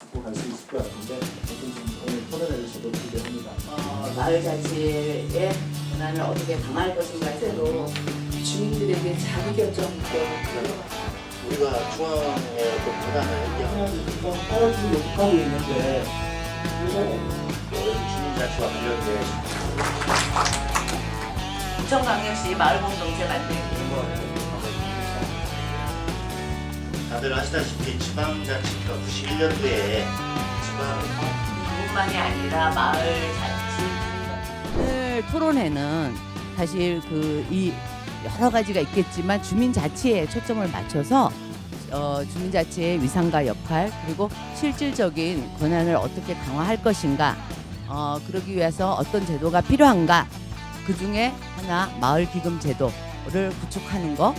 갖고 갈수 있을 것 같은데 오늘 토론회를 저도 기대합니다. 어, 마을 자치의 권한을 어떻게 강화할 것인가에 대해서 주민들에게 자기 결정권 우리가 중앙의 어떤 권한을 따라주고 욕하고 있는데 주민자치와 관련된 부천광역시 마을 공동체 만들기 다들 아시다시피 지방자치가 91년도에 지방 뿐만이 아니라 마을 자치 오늘 토론회는 사실 그 이 여러 가지가 있겠지만 주민 자치에 초점을 맞춰서 어, 주민 자치의 위상과 역할 그리고 실질적인 권한을 어떻게 강화할 것인가 어, 그러기 위해서 어떤 제도가 필요한가 그 중에 하나 마을 기금 제도를 구축하는 거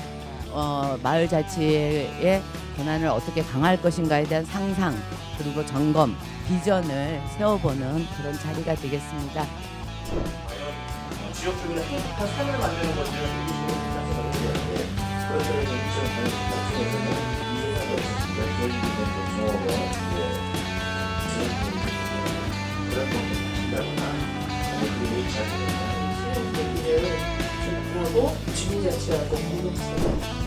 어, 마을 자치의 권한을 어떻게 강화할 것인가에 대한 상상 그리고 점검 비전을 세워보는 그런 자리가 되겠습니다. 어, 지역 주민의 행복한 삶을 만드는 것들을 하고 주민자치하고 공동체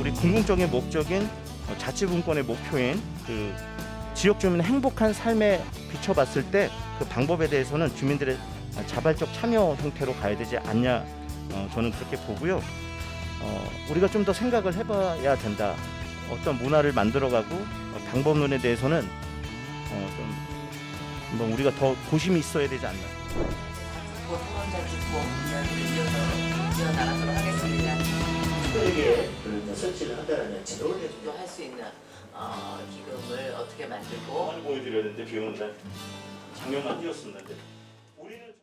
우리 궁극적인 목적인 어, 자치분권의 목표인 그 지역 주민의 행복한 삶에 비춰봤을 때 그 방법에 대해서는 주민들의 자발적 참여 형태로 가야 되지 않냐 어, 저는 그렇게 보고요. 어, 우리가 좀 더 생각을 해봐야 된다. 어떤 문화를 만들어가고 어, 방법론에 대해서는 어, 좀 한번 우리가 더 고심이 있어야 되지 않나. 그 설치를 한다는 제도를 해주고 또할수 있는 어, 기금을 어떻게 만들고. 많이 보여드렸는데 비 오는 날 작년만 뛰었었는데